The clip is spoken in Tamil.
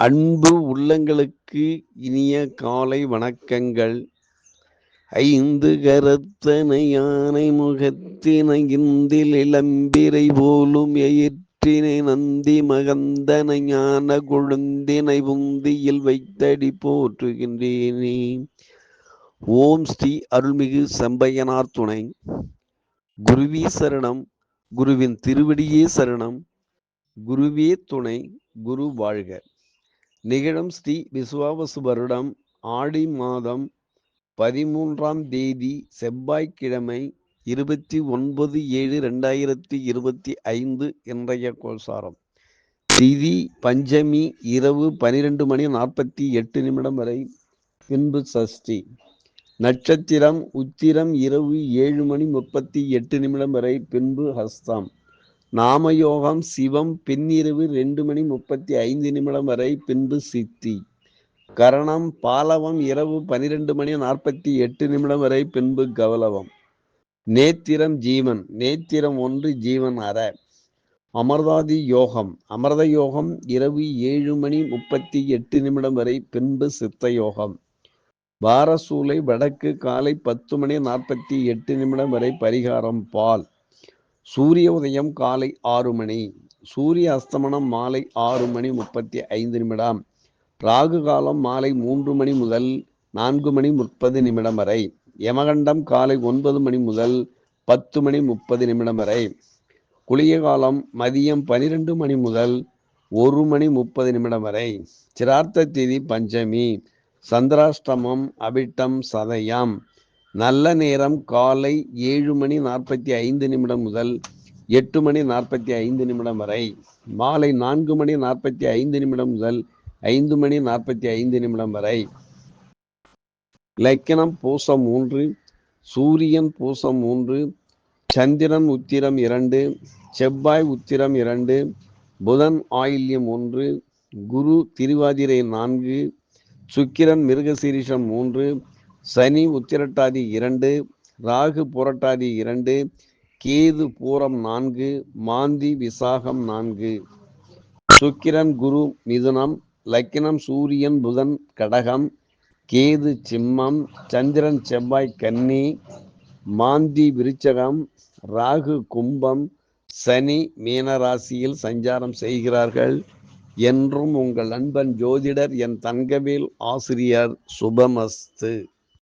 அன்பு உள்ளங்களுக்கு இனிய காலை வணக்கங்கள். ஐந்து கரத்தனை யானை முகத்தினை இந்தில் இளம்பிரை போலும் எயிற்றினை நந்தி மகந்தனை ஞான கொழுந்தினை உந்தியில் வைத்தடி போற்றுகின்றேனே. ஓம் ஸ்ரீ அருள்மிகு செம்பையனார் துணை. குருவி சரணம். குருவின் திருவடியே சரணம். குருவே துணை. குரு வாழ்க. நிகழும் ஸ்ரீ விசுவாவசு வருடம் ஆடி மாதம் பதிமூன்றாம் தேதி செவ்வாய்க்கிழமை இருபத்தி ஒன்பது ஏழு ரெண்டாயிரத்தி இருபத்தி ஐந்து இன்றைய கோசாரம் திதி பஞ்சமி இரவு பனிரெண்டு மணி நாற்பத்தி எட்டு நிமிடம் வரை பின்பு சஷ்டி. நட்சத்திரம் உத்திரம் இரவு ஏழு மணி முப்பத்தி எட்டு நிமிடம் வரை பின்பு ஹஸ்தம். நாமயோகம் சிவம் பின்னிரவு ரெண்டு மணி முப்பத்தி ஐந்து நிமிடம் வரை பின்பு சித்தி. கரணம் பாலவம் இரவு பனிரெண்டு மணி நாற்பத்தி எட்டு நிமிடம் வரை பின்பு கவலவம். நேத்திரம் ஜீவன். நேத்திரம் ஒன்று ஜீவன் அற. அமர்தாதி யோகம். அமிர்த யோகம் இரவு ஏழு மணி முப்பத்தி எட்டு நிமிடம் வரை பின்பு சித்த யோகம். வாரசூலை வடக்கு காலை பத்து மணி நாற்பத்தி எட்டு நிமிடம் வரை பரிகாரம் பால். சூரிய உதயம் காலை ஆறு மணி. சூரிய அஸ்தமனம் மாலை ஆறு மணி முப்பத்தி ஐந்து நிமிடம். ராகு காலம் மாலை மூன்று மணி முதல் நான்கு மணி முப்பது நிமிடம் வரை. யமகண்டம் காலை ஒன்பது மணி முதல் பத்து மணி முப்பது நிமிடம் வரை. குளிய காலம் மதியம் பனிரெண்டு மணி முதல் ஒரு மணி முப்பது நிமிடம் வரை. சிரார்த்த தேதி பஞ்சமி. சந்திராஷ்டமம் அபிட்டம் சதயம். நல்ல நேரம் காலை ஏழு மணி நாற்பத்தி ஐந்து நிமிடம் முதல் எட்டு மணி நாற்பத்தி ஐந்து நிமிடம் வரை. மாலை நான்கு மணி நாற்பத்தி ஐந்து நிமிடம் முதல் ஐந்து மணி நாற்பத்தி ஐந்து நிமிடம் வரை. லக்கணம் பூசம் மூன்று சூரியன் பூசம் மூன்று சந்திரன் உத்திரம் இரண்டு செவ்வாய் உத்திரம் இரண்டு புதன் ஆயில்யம் ஒன்று குரு திருவாதிரை நான்கு சுக்கிரன் மிருகசீரிஷம் மூன்று சனி உத்திரட்டாதி இரண்டு ராகு புரட்டாதி இரண்டு கேது பூரம் நான்கு மாந்தி விசாகம் நான்கு. சுக்கிரன் குரு மிதுனம் லக்கினம் சூரியன் புதன் கடகம் கேது சிம்மம் சந்திரன் செவ்வாய் கன்னி மாந்தி விருச்சகம் ராகு கும்பம் சனி மீனராசியில் சஞ்சாரம் செய்கிறார்கள். என்றும் உங்கள் நண்பன் ஜோதிடர் என் தங்கவேல் ஆசிரியர் சுபமஸ்து.